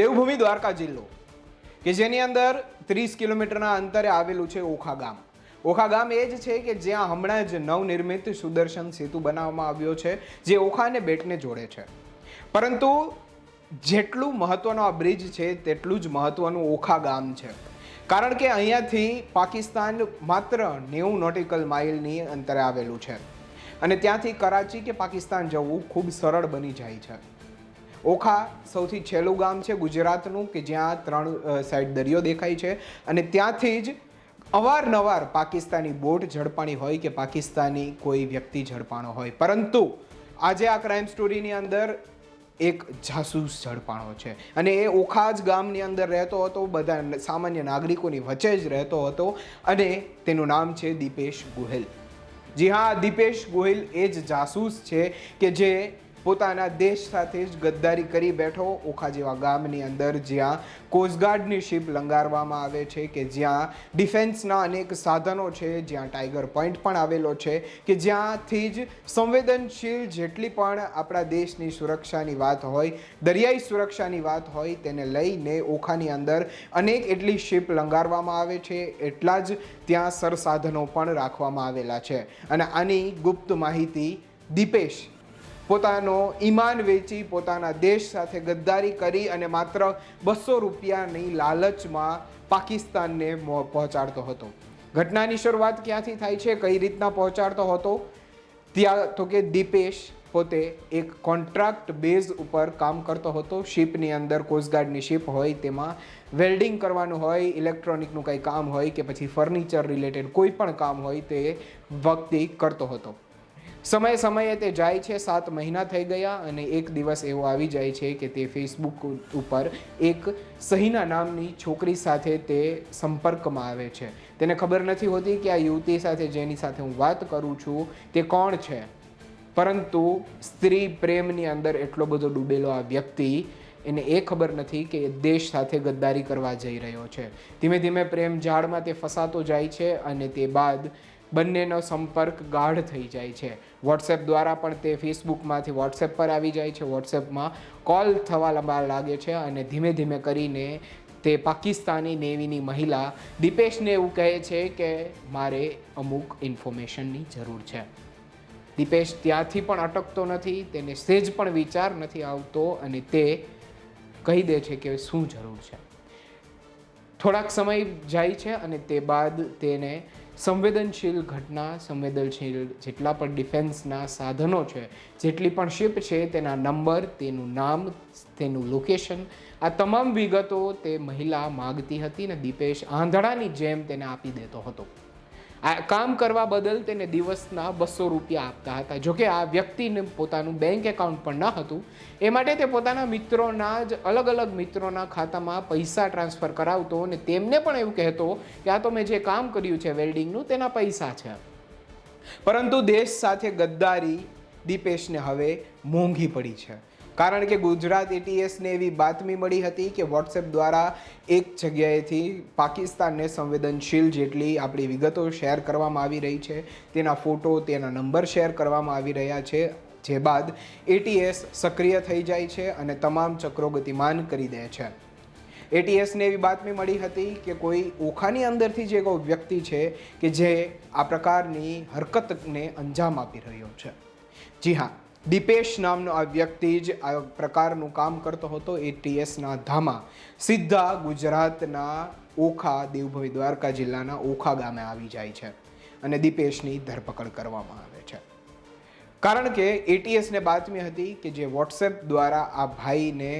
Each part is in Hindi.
દેવભૂમિ દ્વારકા જિલ્લો, કે જેની અંદર ત્રીસ કિલોમીટરના અંતરે આવેલું છે ઓખા ગામ. ઓખા ગામ એ જ છે કે જ્યાં હમણાં જ નવનિર્મિત સુદર્શન સેતુ બનાવવામાં આવ્યો છે, જે ઓખા અને બેટને જોડે છે. પરંતુ જેટલું મહત્વનો આ બ્રિજ છે, તેટલું જ મહત્વનું ઓખા ગામ છે. કારણ કે અહીંયાથી પાકિસ્તાન માત્ર નેવું નોટિકલ માઇલની અંતરે આવેલું છે. અને ત્યાંથી કરાચી કે પાકિસ્તાન જવું ખૂબ સરળ બની જાય છે. ઓખા સૌથી છેલ્લું ગામ છે ગુજરાતનું, કે જ્યાં ત્રણ સાઈડ દરિયો દેખાય છે. અને ત્યાંથી જ અવારનવાર પાકિસ્તાની બોટ ઝડપાણી હોય કે પાકિસ્તાની કોઈ વ્યક્તિ ઝડપાણો હોય. પરંતુ આજે આ ક્રાઇમ સ્ટોરીની અંદર એક જાસૂસ ઝડપાણો છે. અને એ ઓખા જ ગામની અંદર રહેતો હતો, બધા સામાન્ય નાગરિકોની વચ્ચે જ રહેતો હતો અને તેનું નામ છે દીપેશ ગોહિલ. જી હા, દીપેશ ગોહિલ એ જ જાસૂસ છે કે જે પોતાના દેશ સાથે જ ગદ્દારી કરી બેઠો ઓખા જેવા ગામની અંદર જ્યાં કોસ્ટગાર્ડની શિપ લંગારવામાં આવે છે કે જ્યાં ડિફેન્સના અનેક સાધનો છે, જ્યાં ટાઈગર પોઈન્ટ પણ આવેલો છે, કે જ્યાંથી જ સંવેદનશીલ જેટલી પણ આપણા દેશની સુરક્ષાની વાત હોય, દરિયાઈ સુરક્ષાની વાત હોય, તેને લઈને ઓખાની અંદર અનેક એટલી શિપ લંગારવામાં આવે છે, એટલા જ ત્યાં સરસાધનો પણ રાખવામાં આવેલા છે. અને આની ગુપ્ત માહિતી દીપેશ પોતાનો ઈમાન વેચી પોતાના દેશ સાથે ગદ્દારી કરી અને માત્ર બસો રૂપિયાની લાલચમાં પાકિસ્તાનને પહોંચાડતો હતો. ઘટનાની શરૂઆત ક્યાંથી થાય છે, કઈ રીતના પહોંચાડતો હતો? ત્યાં તો કે દીપેશ પોતે એક કોન્ટ્રાક્ટ બેઝ ઉપર કામ કરતો હતો. શિપની અંદર કોસ્ટગાર્ડની શિપ હોય, તેમાં વેલ્ડિંગ કરવાનું હોય, ઇલેક્ટ્રોનિકનું કંઈ કામ હોય કે પછી ફર્નિચર રિલેટેડ કોઈ પણ કામ હોય, તે વ્યક્તિ કરતો હતો. સમયે સમયે તે જાય છે. સાત મહિના થઈ ગયા અને એક દિવસ એવો આવી જાય છે કે તે ફેસબુક ઉપર એક સહીના નામની છોકરી સાથે તે સંપર્કમાં આવે છે. તેને ખબર નથી હોતી કે આ યુવતી સાથે જેની સાથે હું વાત કરું છું તે કોણ છે. પરંતુ સ્ત્રી પ્રેમની અંદર એટલો બધો ડૂબેલો આ વ્યક્તિ એને એ ખબર નથી કે દેશ સાથે ગદ્દારી કરવા જઈ રહ્યો છે. ધીમે ધીમે પ્રેમ ઝાડમાં તે ફસાતો જાય છે અને તે બાદ બંનેનો સંપર્ક ગાઢ થઈ જાય છે. વોટ્સએપ દ્વારા પણ તે ફેસબુકમાંથી વોટ્સએપ પર આવી જાય છે. વોટ્સએપમાં કોલ થવા લંબા લાગે છે અને ધીમે ધીમે કરીને તે પાકિસ્તાની નેવીની મહિલા દીપેશને એવું કહે છે કે મારે અમુક ઇન્ફોર્મેશનની જરૂર છે. દીપેશ ત્યાંથી પણ અટકતો નથી, તેને સેજ પણ વિચાર નથી આવતો અને તે કહી દે છે કે શું જરૂર છે. થોડાક સમય જાય છે અને તે બાદ તેને સંવેદનશીલ ઘટના, સંવેદનશીલ જેટલા પણ ડિફેન્સના સાધનો છે, જેટલી પણ શિપ છે, તેના નંબર તેનું નામ, તેનું લોકેશન આ તમામ વિગતો તે મહિલા માગતી હતી ને દીપેશ આંધળાની જેમ તેને આપી દેતો હતો. આ કામ કરવા બદલ તેને દિવસના બસો રૂપિયા આપતા હતા. જોકે આ વ્યક્તિને પોતાનું બેંક એકાઉન્ટ પણ ન હતું. એ માટે તે પોતાના મિત્રોના જ અલગ અલગ મિત્રોના ખાતામાં પૈસા ટ્રાન્સફર કરાવતો અને તેમને પણ એવું કહેતો કે આ તો મેં જે કામ કર્યું છે વેલ્ડિંગનું તેના પૈસા છે. પરંતુ દેશ સાથે ગદ્દારી દીપેશને હવે મોંઘી પડી છે. કારણ કે ગુજરાત એટીએસને એવી બાતમી મળી હતી કે વોટ્સએપ દ્વારા એક જગ્યાએથી પાકિસ્તાનને સંવેદનશીલ જેટલી આપણી વિગતો શેર કરવામાં આવી રહી છે, તેના ફોટો, તેના નંબર શેર કરવામાં આવી રહ્યા છે, જે બાદ એટીએસ સક્રિય થઈ જાય છે અને તમામ ચક્રો ગતિમાન કરી દે છે. એટીએસને એવી બાતમી મળી હતી કે કોઈ ઓખાની અંદરથી જે કોઈ વ્યક્તિ છે કે જે આ પ્રકારની હરકતને અંજામ આપી રહ્યો છે. જી હા દીપેશ નામનો આ વ્યક્તિ જ આ પ્રકારનું કામ કરતો હતો એટીએસના ધામા. સીધા ગુજરાતના ઓખા દેવભવી દ્વારકા જિલ્લાના ઓખા ગામે આવી જાય છે અને દીપેશની ધરપકડ કરવામાં આવે છે. કારણ કે એટીએસને બાતમી હતી કે જે વોટ્સએપ દ્વારા આ ભાઈને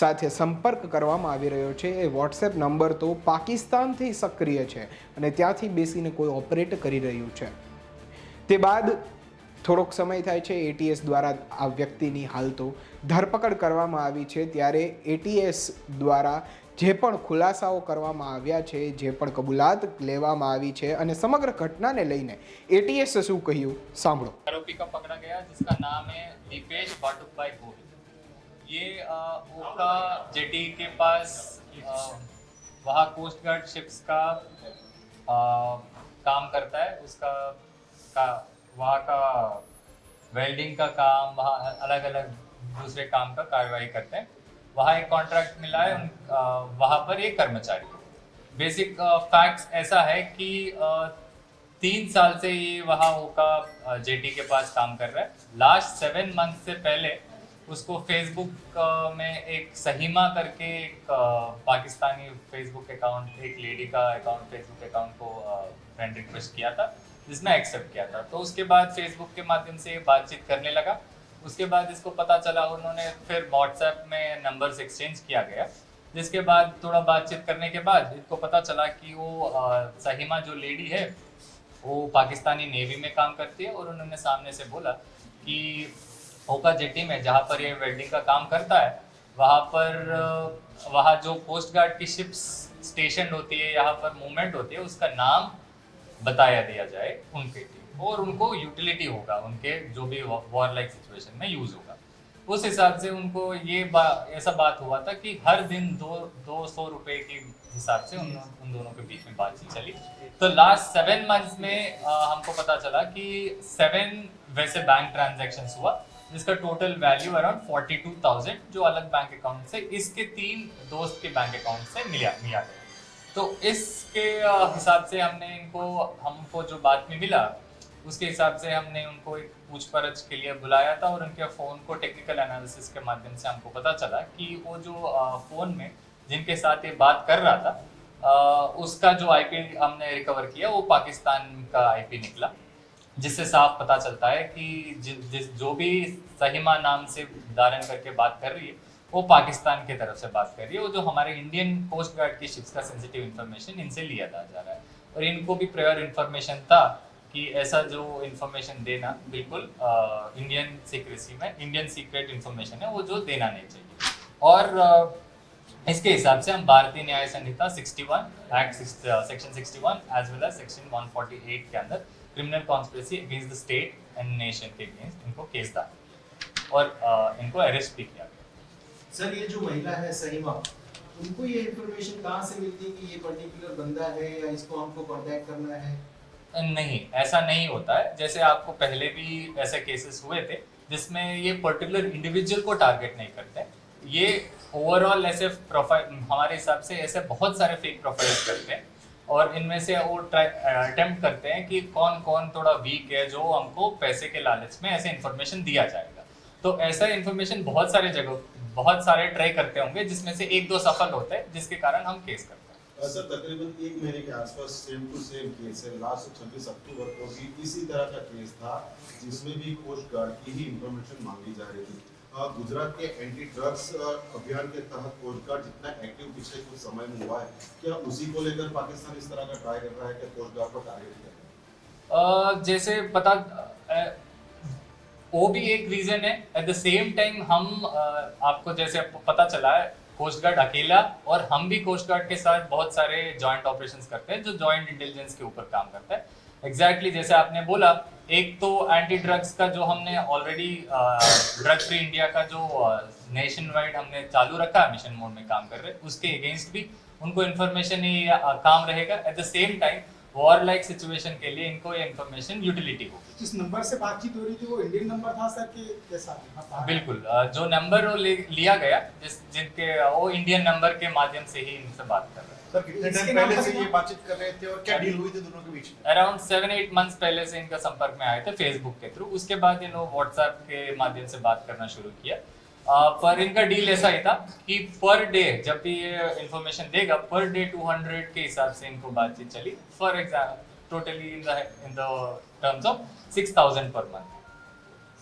સાથે સંપર્ક કરવામાં આવી રહ્યો છે, એ વોટ્સએપ નંબર તો પાકિસ્તાનથી સક્રિય છે અને ત્યાંથી બેસીને કોઈ ઓપરેટ કરી રહ્યું છે. તે બાદ થોડોક સમય થાય છે એટીએસ દ્વારા આ વ્યક્તિની હાલ તો ધરપકડ કરવામાં આવી છે ત્યારે એટીએસ દ્વારા જે પણ ખુલાસાઓ કરવામાં આવ્યા છે જે પણ કબૂલાત લેવામાં આવી છે અને સમગ્ર ઘટનાને લઈને એટીએસે શું કહ્યું સાંભળો आरोपी का पकड़ा गया जिसका नाम है दीपेश बाटुकभाई गोहिल ये अ, ओका जेटी के पास अ, वहाँ कोस्ट गार्ड शिप्स का अ, काम करता है उसका का वहाँ का वेल्डिंग का काम, वहाँ अलग अलग दूसरे काम का कार्रवाई करते हैं। वहाँ एक कॉन्ट्रैक्ट मिला है वहाँ पर एक कर्मचारी। बेसिक फैक्ट्स ऐसा है कि तीन साल से ये वहाँ होका जेटी के पास काम कर रहा है। लास्ट सेवन मंथ से पहले उसको फेसबुक में एक सहीमा करके एक पाकिस्तानी फेसबुक अकाउंट एक लेडी का अकाउंट फेसबुक अकाउंट को फ्रेंड रिक्वेस्ट किया था। जिसमें एक्सेप्ट किया था। तो उसके बाद फेसबुक के माध्यम से बातचीत करने लगा। उसके बाद इसको पता चला, उन्होंने फिर व्हाट्सएप में नंबर्स एक्सचेंज किया गया। जिसके बाद थोड़ा बातचीत करने के बाद इनको पता चला कि वो सहीमा जो लेडी है, वो पाकिस्तानी नेवी में काम करती है और उन्होंने सामने से बोला कि ओका जेटी में जहाँ पर ये वेल्डिंग का काम करता है, वहाँ पर वहाँ जो कोस्ट गार्ड की शिप्स स्टेशन होती है, यहाँ पर मूवमेंट होती है, उसका नाम बताया दिया जाए उनके लिए और उनको यूटिलिटी होगा उनके जो भी वॉर लाइक सिचुएशन में यूज़ होगा। उस हिसाब से उनको ये बा, ऐसा बात हुआ था कि हर दिन दो दो सौ रुपए के हिसाब से उन उन दोनों के बीच में बातचीत चली। तो लास्ट सेवन मंथ्स में अ, हमको पता चला कि सेवन वैसे बैंक ट्रांजेक्शन हुआ जिसका total value around forty two thousand जो अलग बैंक अकाउंट से इसके तीन दोस्त के बैंक अकाउंट से मिला मिला। गया तो इसके हिसाब से हमने इनको हमको जो बात में मिला, उसके हिसाब से हमने उनको एक पूछपरछ के लिए बुलाया था और उनके फ़ोन को टेक्निकल एनालिसिस के माध्यम से हमको पता चला कि वो जो फ़ोन में जिनके साथ ये बात कर रहा था उसका जो आईपी हमने रिकवर किया, वो पाकिस्तान का आईपी निकला, जिससे साफ़ पता चलता है कि जिस, जो भी सहीमा नाम से धारण करके बात कर रही है, वो पाकिस्तान की तरफ़ से बात कर रही है। वो जो हमारे इंडियन कोस्ट गार्ड की शिप्स का सेंसिटिव इन्फॉर्मेशन इनसे लिया जा रहा है। और इनको भी प्रायर इन्फॉर्मेशन था कि ऐसा जो इन्फॉर्मेशन देना बिल्कुल इंडियन सीक्रेसी में इंडियन सीक्रेट इन्फॉर्मेशन है वो जो देना नहीं चाहिए। और अ, इसके हिसाब से हम Bharatiya Nyaya Sanhita 61 act section 61 as well as section 148 के अंदर criminal conspiracy against the state and nation के अगेंस्ट इनको केस दाखिल और अ, इनको अरेस्ट भी किया गया। सर ये जो महिला है सहीमा उनको ये इन्फॉर्मेशन कहाँ से मिलती है कि ये पर्टिकुलर बंदा है या इसको हमको कांटेक्ट करना है? नहीं, ऐसा नहीं होता। है जैसे आपको पहले भी ऐसे केसेस हुए थे, जिसमें ये पर्टिकुलर इंडिविजुअल को टारगेट नहीं करते। ये ओवरऑल ऐसे प्रोफ़ाइल हमारे हिसाब से ऐसे बहुत सारे फेक प्रोफाइल्स करते हैं। और इनमें से वो अटेम्प्ट करते हैं कि कौन कौन थोड़ा वीक है, जो हमको पैसे के लालच में ऐसे इन्फॉर्मेशन दिया जाएगा। तो ऐसा इन्फॉर्मेशन बहुत सारे जगह बहुत सारे ट्राई करते होंगे जिसमें से एक दो सफल होते हैं जिसके कारण हम केस करते हैं। सर तकरीबन एक महीने के आसपास सेम टू सेम केस है। लास्ट छब्बीस अक्टूबर को भी इसी तरह का केस था जिसमें भी कोस्ट गार्ड की ही इंफॉर्मेशन मांगी जा रही थी। गुजरात के एंटी ड्रग्स अभियान के तहत कोस्ट गार्ड जितना एक्टिव पिछले कुछ समय में हुआ है क्या उसी को लेकर पाकिस्तान इस तरह का ट्राई कर रहा है कि कोस्ट गार्ड को टारगेट किया जैसे पता वो भी एक रीजन है. एट द सेम टाइम हम आपको जैसे पता चला है कोस्ट गार्ड अकेला और हम भी कोस्ट गार्ड के साथ बहुत सारे जॉइंट ऑपरेशंस करते हैं, जो जॉइंट इंटेलिजेंस के ऊपर काम करता है. एग्जैक्टली exactly जैसे आपने बोला, एक तो एंटी ड्रग्स का जो हमने ऑलरेडी ड्रग फ्री इंडिया का जो नेशन वाइड हमने चालू रखा है मिशन मोड में काम कर रहे उसके अगेंस्ट भी उनको इन्फॉर्मेशन ही काम रहेगा. At the same time war like situation के लिए इनको ये इन्फॉर्मेशन यूटिलिटी होगी। जिस नंबर से बातचीत हो रही थी वो इंडियन नंबर था सर कि कैसा था? बिल्कुल जो नंबर वो लिया गया जिस जिनके वो इंडियन नंबर के माध्यम से ही इनसे बात कर रहे हैं। सर कितने टाइम पहले से ये बातचीत कर रहे थे और क्या डील हुई थी दोनों के बीच में? अराउंड सेवन एट मंथ्स पहले से इनका संपर्क में आए थे फेसबुक के थ्रू उसके बाद इन व्हाट्सएप के माध्यम से बात करना शुरू किया। पर इनका डील ऐसा ही था कि पर डे जब भी ये इन्फॉर्मेशन देगा पर डे 200 के हिसाब से इनको बातचीत चली। For example totally in the in the terms of 6000 per month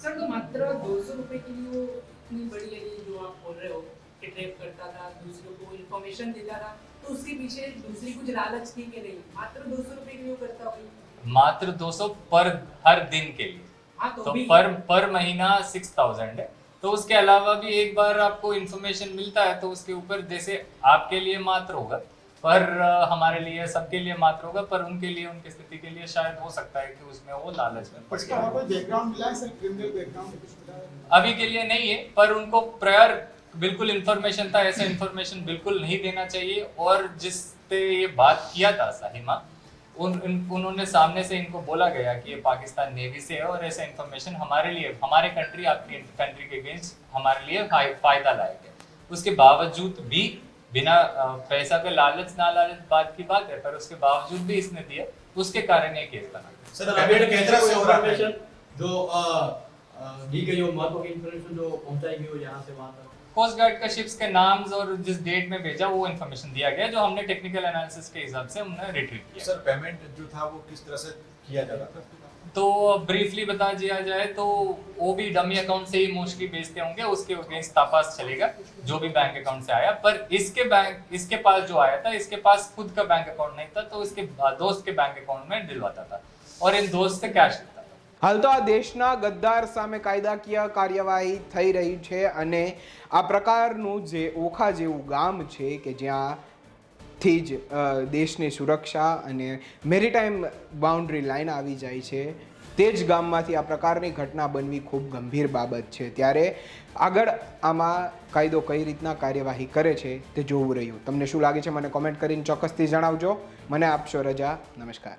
sir तो मात्र दो सौ रुपए के लिए इतनी बड़ी है जो आप बोल रहे हो कि ट्रेप करता था दूसरों को इन्फॉर्मेशन देता था तो उसके पीछे दूसरी कुछ लालच थी कि नहीं? मात्र दो सौ रुपए के लिए करता मात्र 200 पर हर दिन के लिए। हाँ तो तो पर पर महीना सिक्स थाउज़ेंड है। तो उसके अलावा भी एक बार आपको इन्फॉर्मेशन मिलता है तो उसके ऊपर जैसे आपके लिए मात्र होगा पर हमारे लिए सबके लिए मात्र होगा पर उनके लिए उनकी स्थिति के लिए शायद हो सकता है कि उसमें वो लालच में अभी के लिए नहीं है पर उनको प्रायर बिल्कुल इन्फॉर्मेशन था ऐसा इन्फॉर्मेशन बिल्कुल नहीं देना चाहिए और जिस पे ये बात किया था साहिमा उन, उन उन्होंने सामने से इनको बोला गया कि ये पाकिस्तान नेवी से है और ऐसा इन्फॉर्मेशन हमारे लिए हमारे कंट्री आपकी कंट्री के अगेंस्ट हमारे लिए फ़ायदा लायक है। उसके बावजूद भी बिना पैसा का लालच ना लालच बात की बात है पर उसके बावजूद भी इसने दिया उसके कारण ये केस बना। सर जो दी गई हो महत्व की इन्फॉर्मेशन जो पहुंचाई गई हो यहाँ से वहाँ तक कोस्ट गार्ड का शिप्स के नाम्स और जिस डेट में भेजा वो इन्फॉर्मेशन दिया गया जो हमने टेक्निकल एनालिसिस के हिसाब से हमने रिट्रीव किया। सर पेमेंट जो था वो किस तरह से किया जा रहा था? तो ब्रीफली बता दिया जाए तो वो भी डमी अकाउंट से ही मोस्टली बेचते होंगे उसके अगेंस्ट तापास चलेगा जो भी बैंक अकाउंट से आया। पर इसके बैंक इसके पास जो आया था इसके पास खुद का बैंक अकाउंट नहीं था तो इसके दोस्त के बैंक अकाउंट में दिलवाता था। और इन दोस्त से कैश लेता હાલ તો આ દેશના ગદ્દાર સામે કાયદાકીય કાર્યવાહી થઈ રહી છે અને આ પ્રકારનું જે ઓખા જેવું ગામ છે કે જ્યાંથી જ દેશની સુરક્ષા અને મેરીટાઈમ બાઉન્ડ્રી લાઈન આવી જાય છે, તે જ ગામમાંથી આ પ્રકારની ઘટના બનવી ખૂબ ગંભીર બાબત છે. ત્યારે આગળ આમાં કાયદો કઈ રીતના કાર્યવાહી કરે છે તે જોવું રહ્યું. તમને શું લાગે છે મને કોમેન્ટ કરીને ચોક્કસથી જણાવજો. મને આપશો રજા. નમસ્કાર.